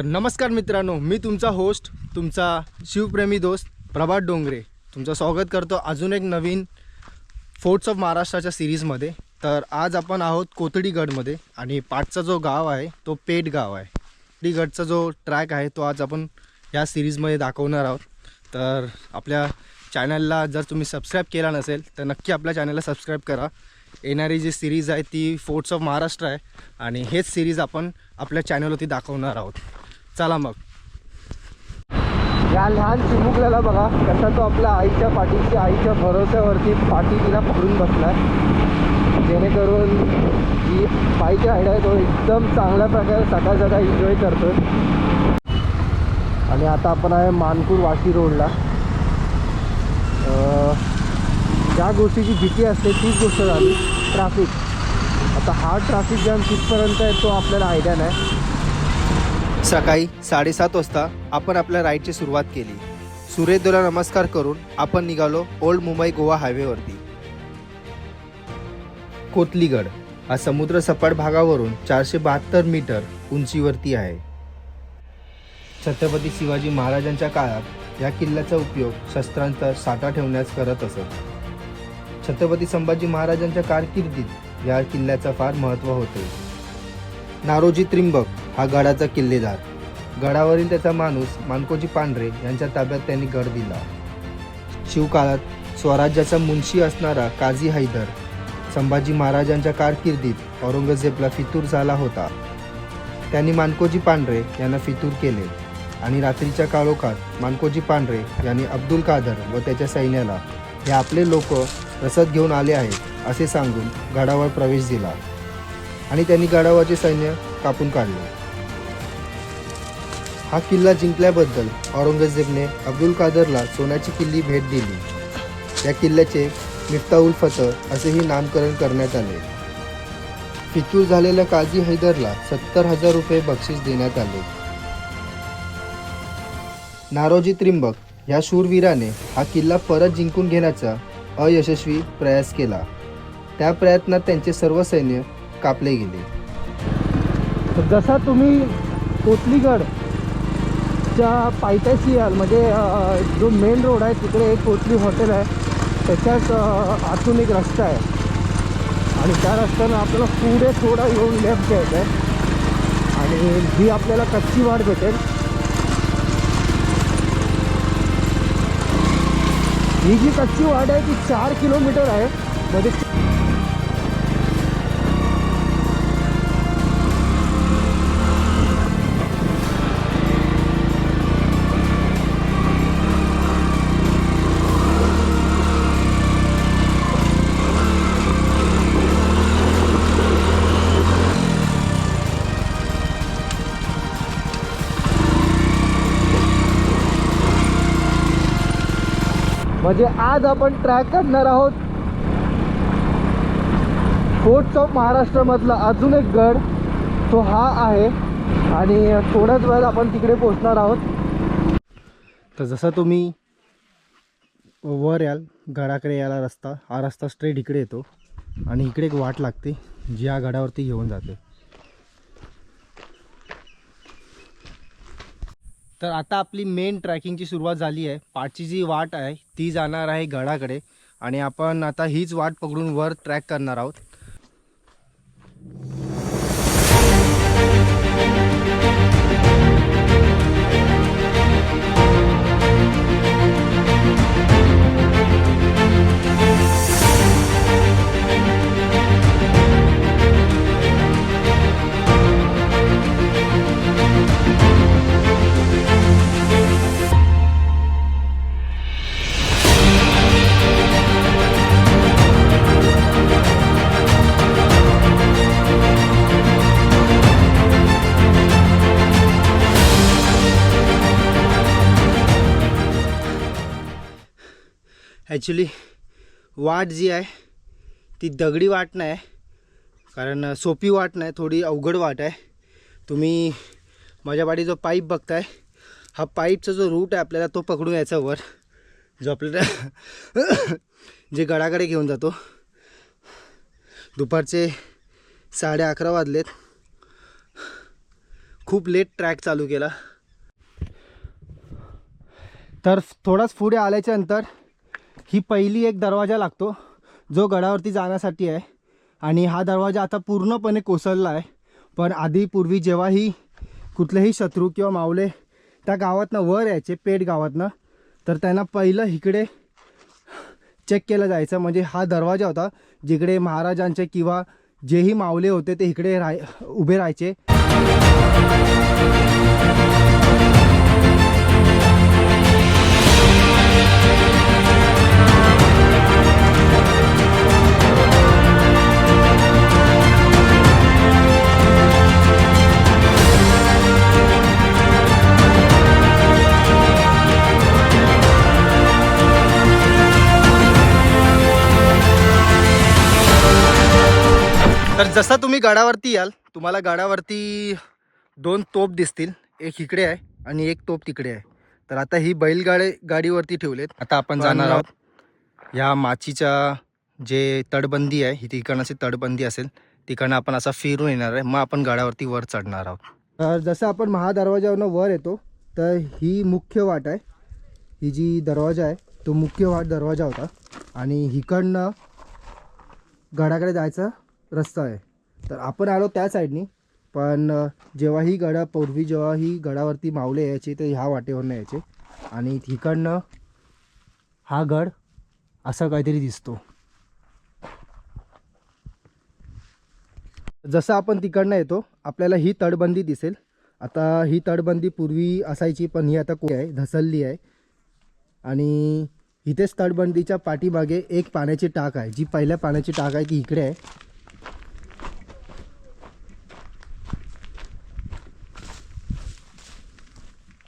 तर नमस्कार मित्रांनो मी तुमचा होस्ट तुमचा शिवप्रेमी दोस्त प्रभात डोंगरे. तुमचं स्वागत करतो अजून एक नवीन फोर्ट्स ऑफ महाराष्ट्राच्या सिरीजमध्ये तर आज आपण आहोत कोथडीगडमध्ये आणि पाठचा जो गाव आहे तो पेठ गाव आहे. कोथडीगडचा जो ट्रॅक आहे तो आज आपण या सिरीजमध्ये दाखवणार आहोत. तर आपल्या चॅनलला जर तुम्ही सबस्क्राईब केला नसेल तर नक्की आपल्या चॅनलला सबस्क्राईब करा. येणारी जी सिरीज आहे ती फोर्ट्स ऑफ महाराष्ट्र आहे. आणि हेच सिरीज आपण आपल्या चॅनलवरती दाखवणार आहोत. चला मग. या लहान चिमुकल्याला बघा कसा तो आपल्या आईच्या पाठीची आईच्या भरोश्यावरती पाठी तिला पकडून बसला जेणेकरून जी पायची हाईट आहे तो एकदम चांगल्या प्रकारे सकाळ सकाळ एन्जॉय करतो आणि आता आपण आहे मानपूर वाशी रोडला. ज्या गोष्टीची भीती असते तीच गोष्ट झाली ट्रॅफिक आता हा ट्रॅफिक जॅम कितपर्यंत आहे तो आपल्याला आयडिया नाही. सकाळी साडेसात वाजता आपण आपल्या राईडची सुरुवात केली. सूर्योदयाला नमस्कार करून आपण निघालो ओल्ड मुंबई गोवा हायवेवरती. कोतलीगड हा समुद्र सपाट भागावरून चारशे बहात्तर मीटर उंचीवरती आहे. छत्रपती शिवाजी महाराजांच्या काळात या किल्ल्याचा उपयोग शस्त्रांचा साठा ठेवण्यास करत असत. छत्रपती संभाजी महाराजांच्या कारकिर्दीत या किल्ल्याचा फार महत्त्व होते. नारोजी त्रिंबक हा गडाचा किल्लेदार. गडावरील त्याचा माणूस मानकोजी पांढरे यांच्या ताब्यात त्यांनी गड दिला. शिवकाळात स्वराज्याचा मुंशी असणारा काझी हैदर संभाजी महाराजांच्या कारकिर्दीत औरंगजेबला फितूर झाला होता. त्यांनी मानकोजी पांढरे यांना फितूर केले आणि रात्रीच्या काळोखात मानकोजी पांढरे यांनी अब्दुल कादर व त्याच्या सैन्याला हे आपले लोक रसद घेऊन आले आहेत असे सांगून गडावर प्रवेश दिला आणि त्यांनी गडावरचे सैन्य कापून काढले. हा किल्ला जिंकल्याबद्दल औरंगजेबने अब्दुल कादरला सोन्याची किल्ली भेट दिली. या किल्ल्याचे मिफ्ताउल फतह असेही नामकरण करण्यात आले. फितूर झालेल्या काझी हैदरला सत्तर हजार रुपये बक्षीस देण्यात आले. नारोजी त्रिंबक या शूरवीराने हा किल्ला परत जिंकून घेण्याचा अयशस्वी प्रयास केला. त्या प्रयत्नात त्यांचे सर्व सैन्य कापले गेले. जसा तुम्ही कोतलीगड च्या पायथ्याशी याल म्हणजे जो मेन रोड आहे तिकडे एक कोतली हॉटेल आहे. त्याच्याच आतून एक रस्ता आहे. आणि त्या रस्त्यानं आपल्याला पुढे थोडा येऊन लेफ्ट घ्यायचं आहे आणि ही आपल्याला कच्ची वाट भेटेल. ही जी कच्ची वाट आहे ती चार किलोमीटर आहे. म्हणजे म्हणजे आज आपण ट्रॅक करणार आहोत. फोर्ट्स ऑफ महाराष्ट्रामधला अजून एक गड तो हा आहे. आणि थोड्याच वेळात आपण तिकडे पोहोचणार आहोत. तर जसं तुम्ही वर याल गडाकडे यायला रस्ता हा रस्ता स्ट्रेट इकडे येतो. आणि इकडे एक वाट लागते जी या गडावरती घेऊन जाते. तर आता आपली मेन ट्रॅकिंगची सुरुवात झाली आहे. पाठची जी वाट आहे ती जाणार आहे गडाकडे. आणि आपण आता हीच वाट पकडून वर ट्रॅक करणार आहोत. ॲक्च्युली वाट जी आहे ती दगडी वाट नाही कारण सोपी वाट नाही थोडी अवघड वाट आहे. तुम्ही माझ्या पाठी जो पाईप बघताय हा पाईपचा जो रूट आहे आपल्याला तो पकडून यायचा वर. जो आपल्याला जे गडाकडे घेऊन जातो. दुपारचे साडे अकरा वाजलेत. खूप लेट ट्रॅक चालू केला. तर थोडाच पुढे आल्याच्यानंतर ही पहिली एक दरवाजा लागतो जो गडावरती जाण्यासाठी आहे. आणि हा दरवाजा आता पूर्णपणे कोसळला आहे. पण आधी पूर्वी जेव्हाही कुठलेही शत्रू किंवा मावले त्या गावातनं वर यायचे पेठ गावातनं तर त्यांना पहिलं इकडे चेक केलं जायचं. म्हणजे हा दरवाजा होता जिकडे महाराजांचे किंवा जेही मावले होते ते इकडे राय उभे राहायचे. जसं तुम्ही गडावरती याल तुम्हाला गडावरती दोन तोप दिसतील. एक इकडे आहे आणि एक तोप तिकडे आहे. तर आता ही बैलगाडी गाडीवरती ठेवलेत. आता आपण जाणार आहोत. या माचीच्या जे तटबंदी आहे ही तिकडनं तटबंदी असेल तिकडनं आपण असा फिरून येणार आहे. मग आपण गडावरती वर चढणार आहोत. तर जसं आपण महादरवाजावरनं वर येतो तर ही मुख्य वाट आहे. ही जी दरवाजा आहे तो मुख्य वाट दरवाजा होता. आणि इकडनं गडाकडे जायचा रस्ता आहे. तर आपण आलो त्या साईडनी पण जेव्हा जेव्हाही गडा पूर्वी जेव्हाही गडावरती मावले यायचे ते ह्या वाटेवरनं यायचे. आणि तिकडनं हा गड असा काहीतरी दिसतो. जसं आपण तिकडनं येतो आपल्याला ही तटबंदी दिसेल. आता ही तटबंदी पूर्वी असायची पण ही आता को आहे धसलली आहे. आणि इथेच तटबंदीच्या पाठीमागे एक पाण्याची टाक आहे जी पहिल्या पाण्याची टाक आहे ती इकडे आहे.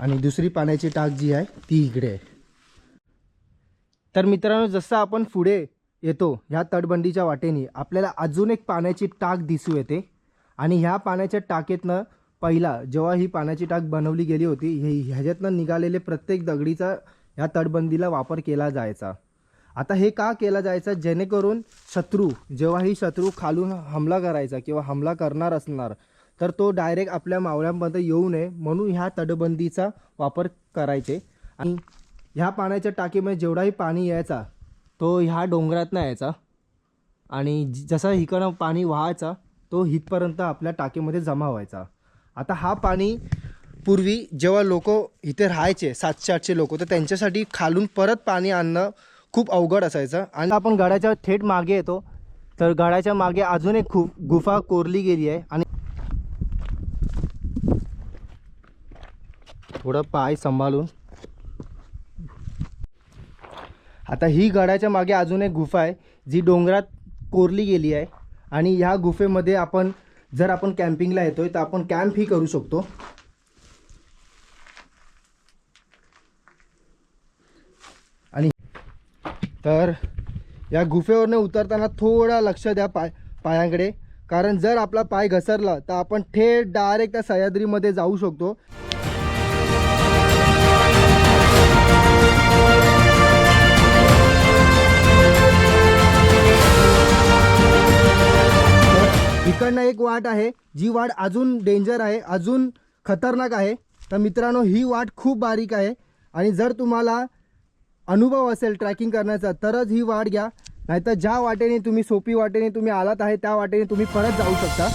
आणि दुसरी पाण्याची टाक जी आहे ती इकडे आहे. तर मित्रांनो जसं आपण पुढे येतो ह्या तटबंदीच्या वाटेने आपल्याला अजून एक पाण्याची टाक दिसू येते. आणि ह्या पाण्याच्या टाकेतनं पहिला जेव्हा ही पाण्याची टाक बनवली गेली होती हे ह्याच्यातनं निघालेले प्रत्येक दगडीचा ह्या तटबंदीला वापर केला जायचा. आता हे का केला जायचा? जेणेकरून शत्रू जेव्हाही शत्रू खालून हमला करायचा किंवा हमला करणार असणार तर तो डायरेक्ट आपल्या मावळ्यांमध्ये येऊ नये म्हणून ह्या तटबंदीचा वापर करायचे. आणि ह्या पाण्याच्या टाकीमध्ये जेवढाही पाणी यायचा तो ह्या डोंगरातनं यायचा. आणि जसा इकडं पाणी व्हायचा तो इथपर्यंत आपल्या टाकीमध्ये जमा व्हायचा. आता हा पाणी पूर्वी जेव्हा लोक इथे राहायचे सातशे आठशे लोक तर त्यांच्यासाठी खालून परत पाणी आणणं खूप अवघड असायचं. आणि आपण गडाच्या थेट मागे येतो तर गडाच्या मागे अजून एक खूप गुफा कोरली गेली आहे. आणि थोडं पाय सांभाळून. आता ही गडाच्या मागे अजून एक गुफा आहे जी डोंगरात कोरली गेली आहे. आणि ह्या गुफेमध्ये आपण जर आपण कॅम्पिंगला येतोय तर आपण कॅम्प ही करू शकतो. आणि तर या गुफेवरनं उतरताना थोडा लक्ष द्या पाय पायांकडे. कारण जर आपला पाय घसरला तर आपण थेट डायरेक्ट त्या सह्याद्रीमध्ये जाऊ शकतो. इकडनं एक वाट आहे जी वाट अजून डेंजर आहे अजून खतरनाक आहे. तर मित्रांनो ही वाट खूप बारीक आहे. आणि जर तुम्हाला अनुभव असेल ट्रॅकिंग करण्याचा तरच ही वाट घ्या. नाहीतर ज्या वाटेने तुम्ही सोपी वाटेने तुम्ही आलात आहे त्या वाटेने तुम्ही परत जाऊ शकता.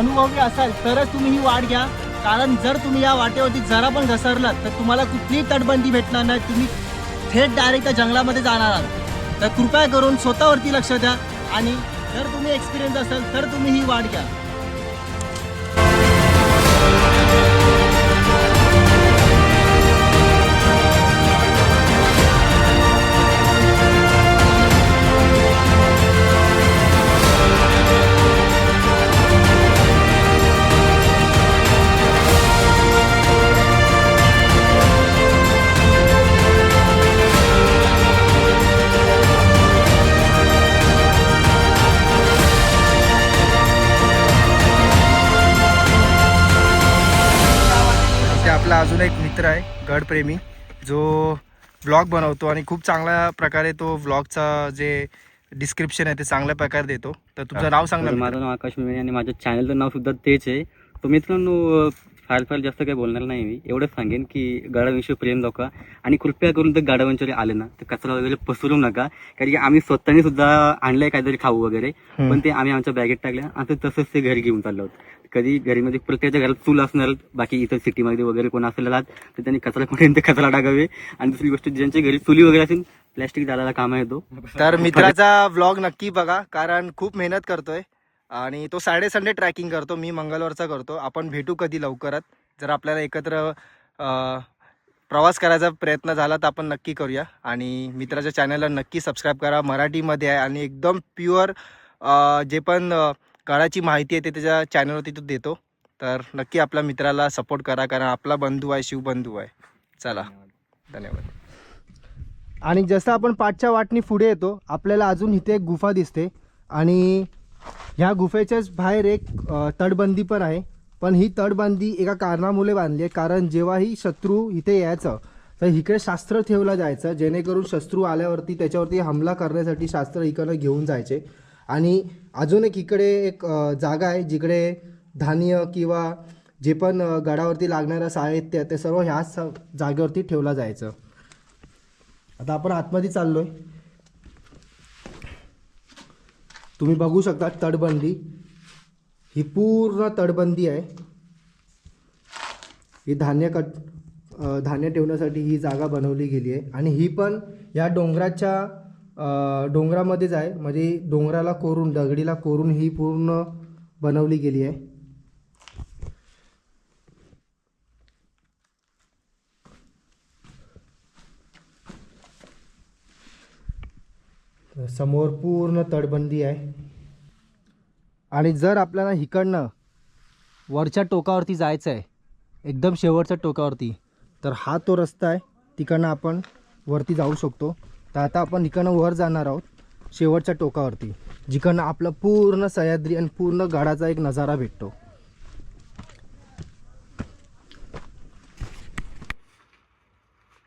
अनुभवी असाल तरच तुम्ही ही वाट घ्या. कारण जर तुम्ही या वाटेवरती जरा पण घसरलात तर तुम्हाला कुठलीही तटबंदी भेटणार नाही. तुम्ही थेट डायरेक्ट त्या जंगलामध्ये जाणार आहात. तर कृपया करून स्वतःवरती लक्ष द्या. आणि जर तुम्ही एक्सपिरियन्स असाल तर तुम्ही ही वाट घ्या. अजून एक मित्र आहे गडप्रेमी जो व्लॉग बनवतो आणि खूप चांगल्या प्रकारे तो व्लॉगचा जे डिस्क्रिप्शन आहे ते चांगल्या प्रकारे देतो तर तुझं नाव सांग. माझं नाव आकाश मिळे आणि माझ्या चॅनलचं नाव सुद्धा तेच आहे तर मित्रांनो फार फार जास्त काही बोलणार नाही मी. एवढंच सांगेन की गाडाविषयी प्रेम दाखवा आणि कृपया करून तर गाडावंचरी आले ना तर कचरा वगैरे पसरू नका. कारण की आम्ही स्वतःने सुद्धा आणलंय काहीतरी खाऊ वगैरे. पण ते आम्ही आमच्या बॅगेत टाकल्या आणि तसंच ते घरी घेऊन चाललो आहोत कधी घरीमध्ये प्रत्येकाच्या घरात चूल असणार बाकी इतर सिटीमध्ये वगैरे कोण असेल राहत तर त्यांनी कचरा कुठे ते कचरा टाकावे? आणि दुसरी गोष्ट ज्यांच्या घरी चुली वगैरे असेल प्लॅस्टिक जाळायला कामा येतो. तर मित्राचा व्लॉग नक्की बघा कारण खूप मेहनत करतोय. आणि तो सॅटर्डे संडे ट्रॅकिंग करतो. मी मंगळवारचा करतो. आपण भेटू कधी लवकरात? जर आपल्याला एकत्र प्रवास करायचा प्रयत्न झाला तर आपण नक्की करूया. आणि मित्राच्या चॅनलला नक्की सबस्क्राईब करा. मराठीमध्ये आहे आणि एकदम प्युअर जे पण अं, काळाची माहिती आहे ते त्याच्या चॅनलवरती तो देतो. तर नक्की आपल्या मित्राला सपोर्ट करा. कारण आपला बंधू आहे शिवबंधू आहे. चला. धन्यवाद. आणि जसं आपण पाठच्या वाटणी पुढे येतो आपल्याला अजून इथे एक गुफा दिसते. आणि ह्या गुफेच्याच बाहेर एक तटबंदी पण आहे. पण ही तटबंदी एका कारणामुळे बांधली आहे. कारण जेव्हाही शत्रू इथे यायचं तर इकडे शास्त्र ठेवलं जायचं. जेणेकरून शत्रू आल्यावरती त्याच्यावरती हमला करण्यासाठी शास्त्र इकडनं घेऊन जायचे. आणि अजून एक इकडे एक जागा आहे जिकडे धान्य किंवा जे पण गडावरती लागणारं साहित्य ते सर्व ह्याच जागेवरती ठेवलं जायचं. आता आपण आतमध्ये चाललो आहे तुम्ही बघू शकता तटबंदी. ही पूर्ण तटबंदी आहे. ही धान्य कट धान्य ठेवण्यासाठी ही जागा बनवली गेली आहे. आणि ही पण या डोंगराच्या डोंगरामध्येच आहे. म्हणजे डोंगराला कोरून दगडीला कोरून ही पूर्ण बनवली गेली आहे. तर समोर पूर्ण तटबंदी आहे. आणि जर आपल्याला इकडनं वरच्या टोकावरती जायचं आहे एकदम शेवटच्या टोकावरती तर हा तो रस्ता आहे. तिकडनं आपण वरती जाऊ शकतो. तर आता आपण इकडनं वर जाणार आहोत शेवटच्या टोकावरती जिकडनं आपलं पूर्ण सह्याद्री आणि पूर्ण गडाचा एक नजारा भेटतो.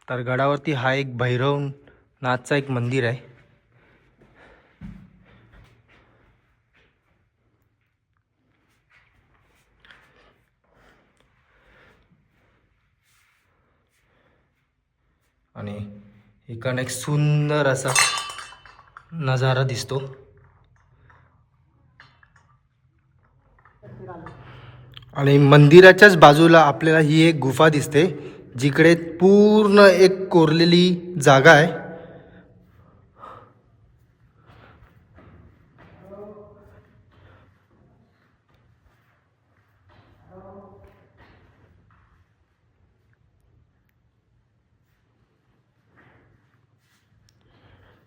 तर गडावरती हा एक भैरव नाथचा एक मंदिर आहे. आणि इकडनं एक सुंदर असा नजारा दिसतो. आणि मंदिराच्याच बाजूला आपल्याला ही एक गुफा दिसते जिकडे पूर्ण एक कोरलेली जागा आहे.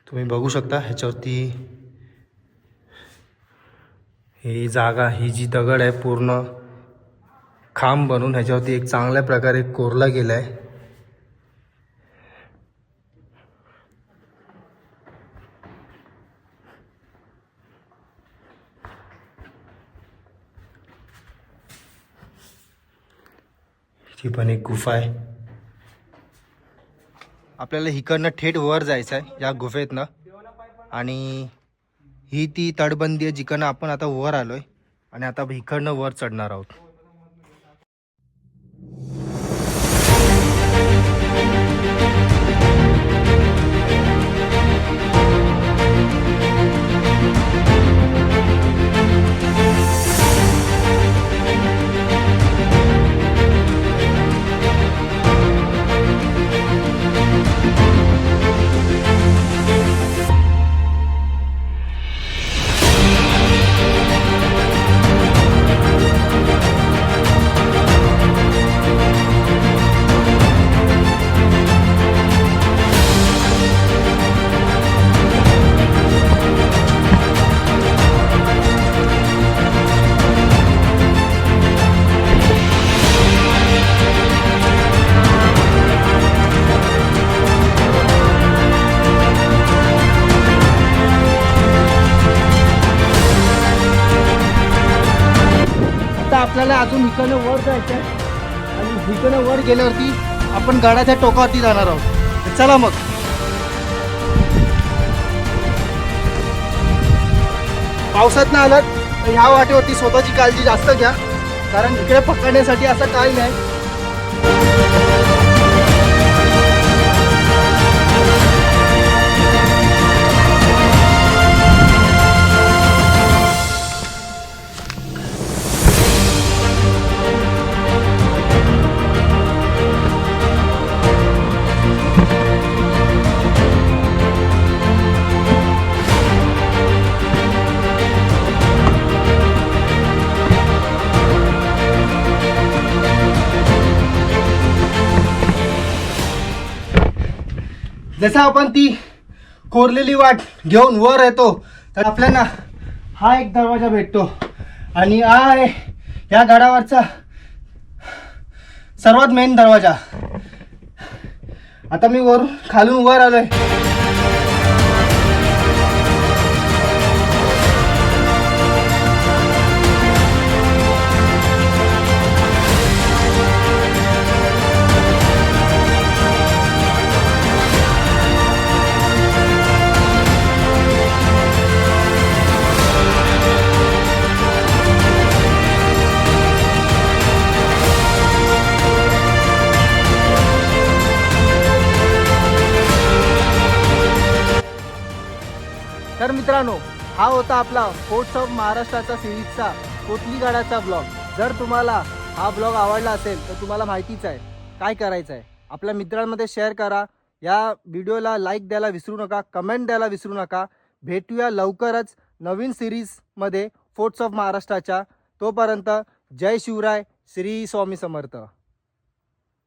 तुम्ही बघू शकता ह्याच्यावरती ही जागा ही जी दगड आहे पूर्ण खांब बनवून ह्याच्यावरती एक चांगल्या प्रकारे कोरला गेला आहे ही पण एक गुफा आहे. आपल्याला इकडनं थेट वर जायचं आहे या गुफेतनं. आणि ही ती तटबंदी आहे जिकडनं आपण आता वर आलो आहे आणि आता इकडनं वर चढणार आहोत. आपल्याला अजून इकडनं वर जायचं आहे. आणि इकडनं वर गेल्यावरती आपण गडाच्या टोकावरती जाणार आहोत. चला मग. पावसात ना आलात तर ह्या वाटेवरती स्वतःची काळजी जास्त घ्या. कारण इकडे पकडण्यासाठी असं काही नाही. जसं आपण ती कोरलेली वाट घेऊन वर येतो तर आपल्याला हा एक दरवाजा भेटतो. आणि हा आहे या गडावरचा सर्वात मेन दरवाजा. आता मी वरून खालून वर आलोय. मित्रांनो हा होता आपला फोर्ट्स ऑफ महाराष्ट्राचा सिरीजचा कोचलीगडाचा ब्लॉग जर तुम्हाला हा ब्लॉग आवडला असेल तर तुम्हाला माहितीच आहे काय करायचं आहे. आपल्या मित्रांमध्ये शेअर करा. या व्हिडिओला लाईक द्यायला विसरू नका कमेंट द्यायला विसरू नका. भेटूया लवकरच नवीन सिरीजमध्ये फोर्ट्स ऑफ महाराष्ट्राच्या तोपर्यंत जय शिवराय श्री स्वामी समर्थ.